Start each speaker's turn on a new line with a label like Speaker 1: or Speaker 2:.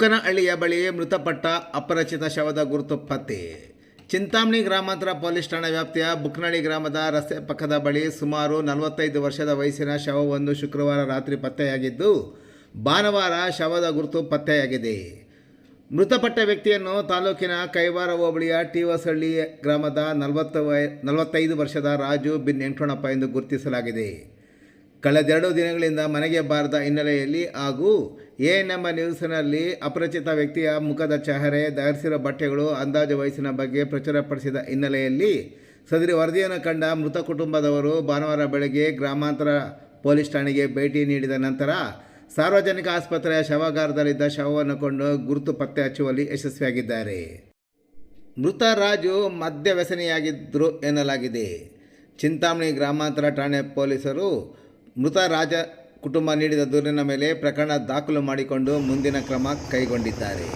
Speaker 1: ಬುಕ್ಕನಹಳ್ಳಿಯ ಬಳಿ ಮೃತಪಟ್ಟ ಅಪರಿಚಿತ ಶವದ ಗುರುತು ಪತ್ತೆ. ಚಿಂತಾಮಣಿ ಗ್ರಾಮಾಂತರ ಪೊಲೀಸ್ ಠಾಣಾ ವ್ಯಾಪ್ತಿಯ ಬುಕ್ನಳ್ಳಿ ಗ್ರಾಮದ ರಸ್ತೆ ಪಕ್ಕದ ಬಳಿ ಸುಮಾರು ನಲವತ್ತೈದು ವರ್ಷದ ವಯಸ್ಸಿನ ಶವವೊಂದು ಶುಕ್ರವಾರ ರಾತ್ರಿ ಪತ್ತೆಯಾಗಿದ್ದು, ಭಾನುವಾರ ಶವದ ಗುರುತು ಪತ್ತೆಯಾಗಿದೆ. ಮೃತಪಟ್ಟ ವ್ಯಕ್ತಿಯನ್ನು ತಾಲೂಕಿನ ಕೈವಾರ ಹೋಬಳಿಯ ಟಿವಸಹಳ್ಳಿ ಗ್ರಾಮದ ನಲವತ್ತು ವಯ, ನಲವತ್ತೈದು ವರ್ಷದ ರಾಜು ಬಿನ್ ಎಂಟೋಣಪ್ಪ ಎಂದು ಗುರುತಿಸಲಾಗಿದೆ. ಕಳೆದೆರಡು ದಿನಗಳಿಂದ ಮನೆಗೆ ಬಾರದ ಹಿನ್ನೆಲೆಯಲ್ಲಿ ಹಾಗೂ ಎ ನಮ್ಮ ನ್ಯೂಸ್ನಲ್ಲಿ ಅಪರಿಚಿತ ವ್ಯಕ್ತಿಯ ಮುಖದ ಚಹರೆ, ಧರಿಸಿರೋ ಬಟ್ಟೆಗಳು, ಅಂದಾಜು ವಯಸ್ಸಿನ ಬಗ್ಗೆ ಪ್ರಚುರಪಡಿಸಿದ ಹಿನ್ನೆಲೆಯಲ್ಲಿ ಸದರಿ ವರದಿಯನ್ನು ಕಂಡ ಮೃತ ಕುಟುಂಬದವರು ಭಾನುವಾರ ಬೆಳಗ್ಗೆ ಗ್ರಾಮಾಂತರ ಪೊಲೀಸ್ ಠಾಣೆಗೆ ಭೇಟಿ ನೀಡಿದ ನಂತರ ಸಾರ್ವಜನಿಕ ಆಸ್ಪತ್ರೆಯ ಶವಾಗಾರದಲ್ಲಿದ್ದ ಶವವನ್ನು ಕೊಂಡು ಗುರುತು ಪತ್ತೆ ಹಚ್ಚುವಲ್ಲಿ ಯಶಸ್ವಿಯಾಗಿದ್ದಾರೆ. ಮೃತ ರಾಜು ಮದ್ಯ ವ್ಯಸನಿಯಾಗಿದ್ದರು ಎನ್ನಲಾಗಿದೆ. ಚಿಂತಾಮಣಿ ಗ್ರಾಮಾಂತರ ಠಾಣೆ ಪೊಲೀಸರು ಮೃತ ರಾಜ ಕುಟುಂಬ ನೀಡಿದ ದೂರಿನ ಮೇಲೆ ಪ್ರಕರಣ ದಾಖಲು ಮಾಡಿಕೊಂಡು ಮುಂದಿನ ಕ್ರಮ ಕೈಗೊಂಡಿದ್ದಾರೆ.